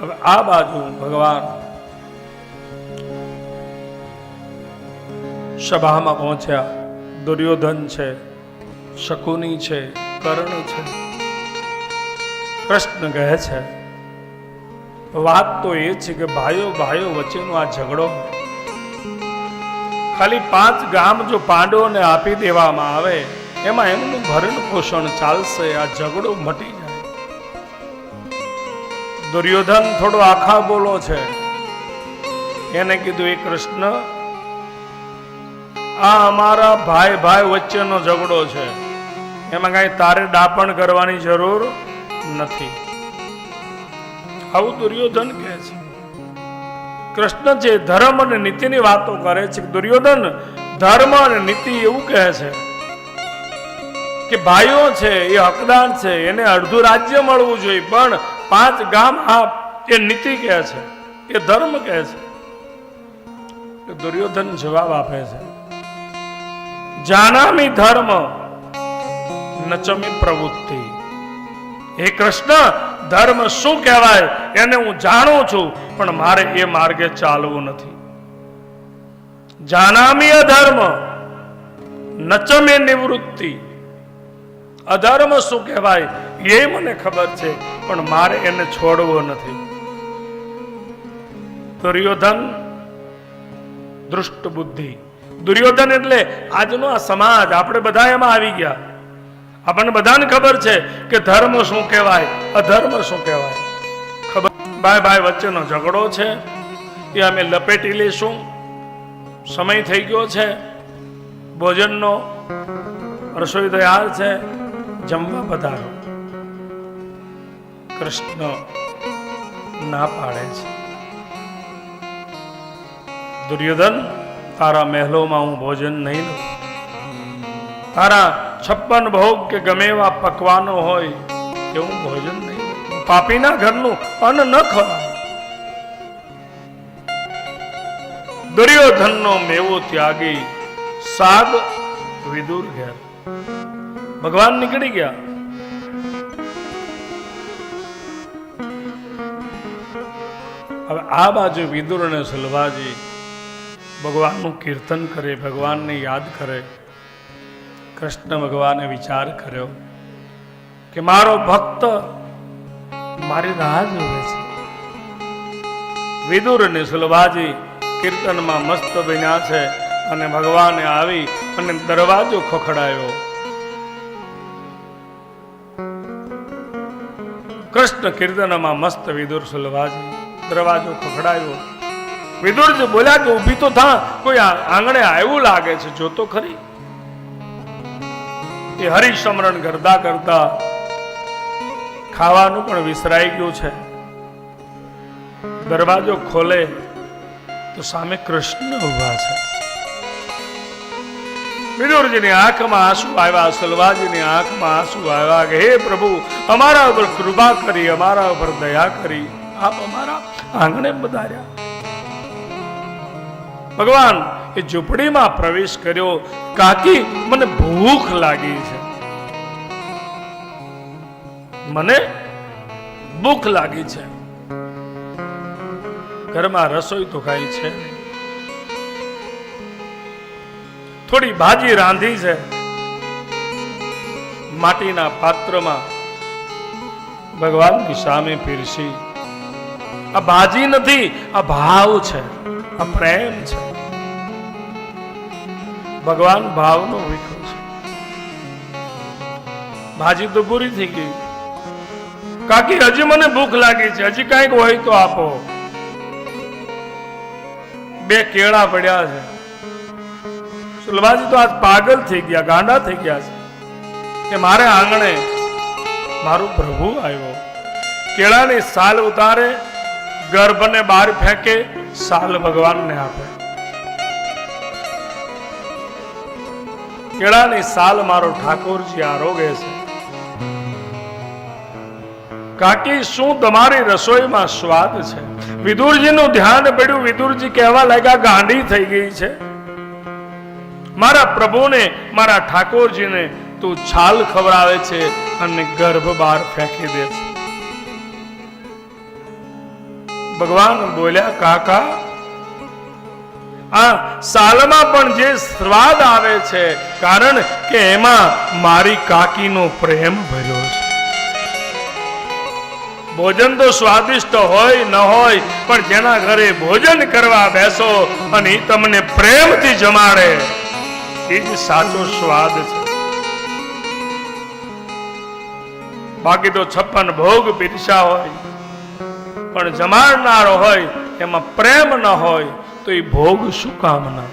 હવે આ બાજુ ભગવાન સભામાં પહોંચ્યા. દુર્યોધન છે, શકુની છે, કર્ણ છે. કૃષ્ણ કહે છે, વાત તો એ છે કે ભાઈઓ ભાઈઓ વચ્ચેનો આ ઝઘડો ખાલી પાંચ ગામ જો પાંડવોને આપી દેવામાં આવે, એમાં એમનું ભરણ પોષણ ચાલશે, આ ઝઘડો મટી જાય. દુર્યોધન થોડો આખા બોલો છે. એને કીધું, એ કૃષ્ણ, આ અમારા ભાઈ ભાઈ વચ્ચેનો ઝઘડો છે. એમાં કઈ તારે ડાપણ કરવાની જરૂર નથી. આવું દુર્યોધન કહે છે. કૃષ્ણ જે ધર્મ અને નીતિની વાતો કરે છે, દુર્યોધન ધર્મ અને નીતિ એવું કહે છે કે ભાઈઓ છે, એ હકદાર છે, એને અડધું રાજ્ય મળવું જોઈએ, પણ પાંચ ગામ આપ એ નીતિ કહે છે, એ ધર્મ કહે છે. દુર્યોધન જવાબ આપે છે, જાનામી ધર્મ નચમી પ્રવૃત્તિ. હે કૃષ્ણ, ધર્મ શું કહેવાય એને હું જાણું છું, પણ મારે એ માર્ગે ચાલવું નથી. જાનામી અધર્મ નચમે નિવૃત્તિ. અધર્મ શું કહેવાય? એ મને ખબર છે, પણ મારે એને છોડવો નથી. દુર્યોધન દૃષ્ટ બુદ્ધિ દુર્યોધન એટલે આજનો આ સમાજ, આપણે બધા એમાં આવી ગયા. આપણને બધાને ખબર છે કે ધર્મ શું કહેવાય, અધર્મ શું કહેવાય. ખબર? ભાઈ ભાઈ વચ્ચેનો ઝઘડો છે, એ અમે લપેટી લઈશું. સમય થઈ ગયો છે, ભોજનનો રસોઈ તૈયાર છે, જમવા પધારો. કૃષ્ણ ના પાડે છે. દુર્યોધન, તારા મહેલોમાં હું ભોજન નહીં લઉં. તારા છપ્પન ભોગ કે ગમે એવા પકવાનો હોય એવું ભોજન નહીં પાપીના ઘરનું અન્ન ન ખવાય. દુર્યોધનનો મેવો ત્યાગી સાગ વિદુર ઘેર. ભગવાન નીકળી ગયા. હવે આ બાજુ વિદુર અને સલવાજી ભગવાનનું કીર્તન કરે, ભગવાનને યાદ કરે, કૃષ્ણ ભગવાને વિચાર કર્યો કે મારો ભક્ત મારી રાહ જોવે છે. વિદુર અને સુલભાજી કીર્તનમાં મસ્ત બન્યા છે અને ભગવાને આવી અને દરવાજો ખખડાયો. કૃષ્ણ કીર્તનમાં મસ્ત વિદુર, સુલભાજી દરવાજો ખખડાયો. વિદુરજી બોલ્યા કે ઊભી તો થા, કોઈ આંગણે આવ્યું લાગે છે જોતો ખરી. એ હરિસ્મરણ કરતા કરતા ખાવાનું પણ વિસરાઈ ગયું છે. દરવાજો ખોલે તો સામે કૃષ્ણ ઊભા છે. વિદુરજીની આંખમાં આંસુ આવ્યા, સલવાજીની આંખમાં આંસુ આવ્યા કે, હે પ્રભુ, અમારા ઉપર કૃપા કરી, અમારા ઉપર દયા કરી, આપ અમારા આંગણે બધાર્યા ભગવાન, એ ઝૂંપડીમાં પ્રવેશ કર્યો. કાકી, મને ભૂખ લાગી છે. મને ભૂખ લાગી છે. ઘરમાં રસોઈ તો ખાઈ છે થોડી ભાજી રાંધી છે. માટીના પાત્રમાં ભગવાનની સામે પીરસી. આ બાજી નથી, આ ભાવ છે, આ પ્રેમ છે. ભગવાન ભાવનો વિખો છે. ભાજી તો પૂરી થઈ ગઈ. કાકી, હજી મને ભૂખ લાગી છે, હજી કંઈક હોય તો આપો. બે કેળા પડ્યા છે. સુલભાજી તો આજ પાગલ થઈ ગયા, ગાંડા થઈ ગયા છે. કે મારે આંગણે મારું પ્રભુ આવ્યો. કેળાની સાલ ઉતારે ગર્ભને બહાર ફેંકે સાલ ભગવાનને આપે. કેળાની સાલ મારો ઠાકોરજી આરોગે છે. કાકી, શું તમારી રસોઈમાં સ્વાદ છે? વિદુરજીનું ધ્યાન પડ્યું, વિદુરજી કહેવા લાગ્યા, ગાંડી થઈ ગઈ છે. મારા પ્રભુને, મારા ઠાકોરજીને તું છાલ ખવડાવે છે અને ગર્ભ બહાર ફેંકી દે છે. ભગવાન બોલ્યા, કાકા, આ સાલમાં પણ જે સ્વાદ આવે છે, કારણ કે એમાં મારી કાકીનો પ્રેમ ભર્યો છે. ભોજન તો સ્વાદિષ્ટ હોય, ન હોય, પણ જેના ઘરે ભોજન કરવા બેસો અને તમને પ્રેમથી જમાડે, એ જ સાચો સ્વાદ છે. બાકી તો છપ્પન ભોગ પીરસા હોય. પણ જમાડનારો હોય, એમાં પ્રેમ ન હોય, તો એ ભોગ શું કામના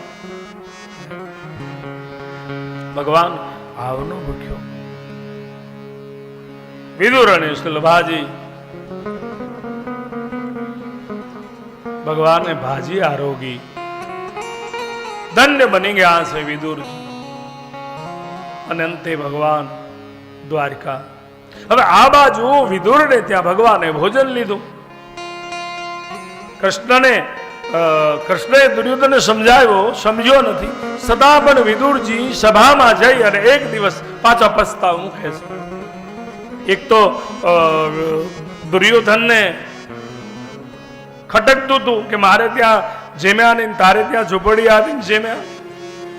ભગવાન આવનો ભૂખ્યો વિદુર અને સુલભાજી. ભગવાને ભાજી આરોગી. ધન્ય બની ગયા છે વિદુરજી અને અંતે ભગવાન દ્વારકા. હવે આ બાજુ વિદુરને ત્યાં ભગવાને ભોજન લીધું. કૃષ્ણને કૃષ્ણએ દુર્યોધનને સમજાવ્યો, સમજ્યો નથી. સદા પણ વિદુરજી સભામાં જઈ અને એક દિવસ પાછા પસ્તાવ મૂકે છે. એક તો દુર્યોધનને ખટકતું હતું કે મારે ત્યાં જેમ્યા ને તારે ત્યાં ઝૂંપડી આવીને જેમ્યા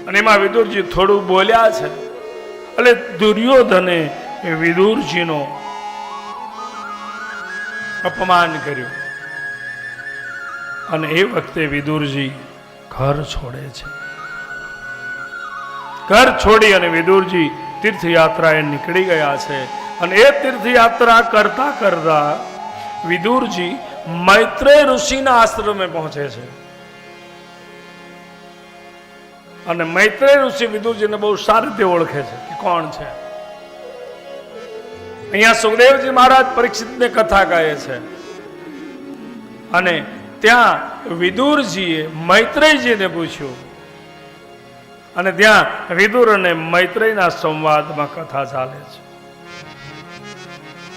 અને એમાં વિદુરજી થોડું બોલ્યા છે. એટલે દુર્યોધને વિદુરજીનો અપમાન કર્યું. અને એ વખતે વિદુરજી ઘર છોડે છે. ઘર છોડી અને વિદુરજી તીર્થયાત્રાએ નીકળી ગયા છે. અને એ તીર્થયાત્રા કરતા કરતા વિદુરજી મૈત્રેય ઋષિના આશ્રમે પહોંચે છે. અને મૈત્રેય ઋષિ વિદુરજીને બહુ સારી રીતે ઓળખે છે કે કોણ છે. અહીંયા સુખદેવજી મહારાજ પરીક્ષિતને કથા કહે છે. અને ત્યાં વિદુરજીએ મૈત્રેયજીને પૂછ્યું. અને ત્યાં વિદુર અને મૈત્રેયના સંવાદમાં કથા ચાલે છે.